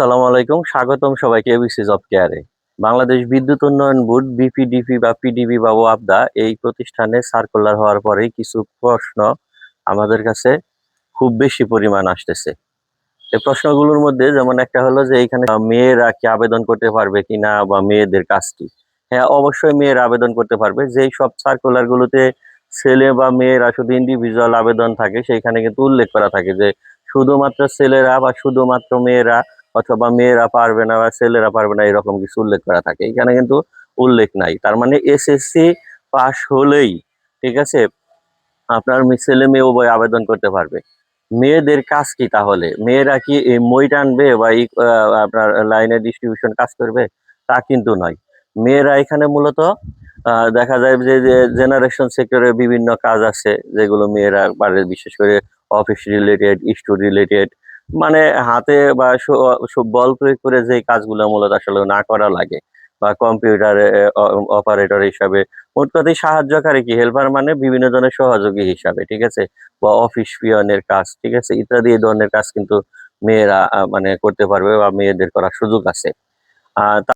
আসসালামু আলাইকুম, স্বাগতম সবাইকে এবিসি জব কেয়ারে বাংলাদেশ বিদ্যুৎ উন্নয়ন বোর্ড বিপিডিপি বা পিডিবি বা ওয়াবদা এই প্রতিষ্ঠানে সার্কুলার হওয়ার পরেই কিছু প্রশ্ন আমাদের কাছে খুব বেশি পরিমাণ আসতেছে। এই প্রশ্নগুলোর মধ্যে যেমন একটা হলো যে, এখানে মেয়েরা কি আবেদন করতে পারবে কিনা বা মেয়েদের কাজটি হ্যাঁ অবশ্যই মেয়েরা আবেদন করতে পারবে। যেই সব সার্কুলার গুলোতে ছেলে বা মেয়েরা শুধু ইন্ডিভিজুয়াল আবেদন থাকে, সেইখানে কিন্তু উল্লেখ করা থাকে যে, শুধুমাত্র ছেলেরা বা শুধুমাত্র মেয়েরা অথবা মেয়েরা পারবে না বা ছেলেরা পারবে না এরকম কিছু উল্লেখ করা থাকে। এখানে কিন্তু উল্লেখ নাই। তার মানে এসএসসি পাস হলেই, ঠিক আছে, আপনার ছেলে মেয়ে উভয় আবেদন করতে পারবে। মেয়েদের কাজ কি তাহলে? মেয়েরা কি এই মই টানবে বা এই আপনার লাইনে ডিস্ট্রিবিউশন কাজ করবে? তা কিন্তু নয়। মেয়েরা এখানে মূলত দেখা যায় যে জেনারেশন সেক্টরে বিভিন্ন কাজ আছে, যেগুলো মেয়েরা বিশেষ করে অফিস রিলেটেড স্টোর রিলেটেড মানে হাতে বা বল প্রয়োগ করে যে কাজগুলো মূলত আসলে না করা লাগে বা কম্পিউটার অপারেটর হিসাবে মোট কথাই সাহায্যকারী কি? হেল্পার মানে বিভিন্ন ধরনের সহযোগী হিসাবে, ঠিক আছে? বা অফিস পিয়নের কাজ, ঠিক আছে? ইত্যাদি এই ধরনের কাজ কিন্তু মেয়েরা মানে করতে পারবে বা মেয়েদের করার সুযোগ আছে।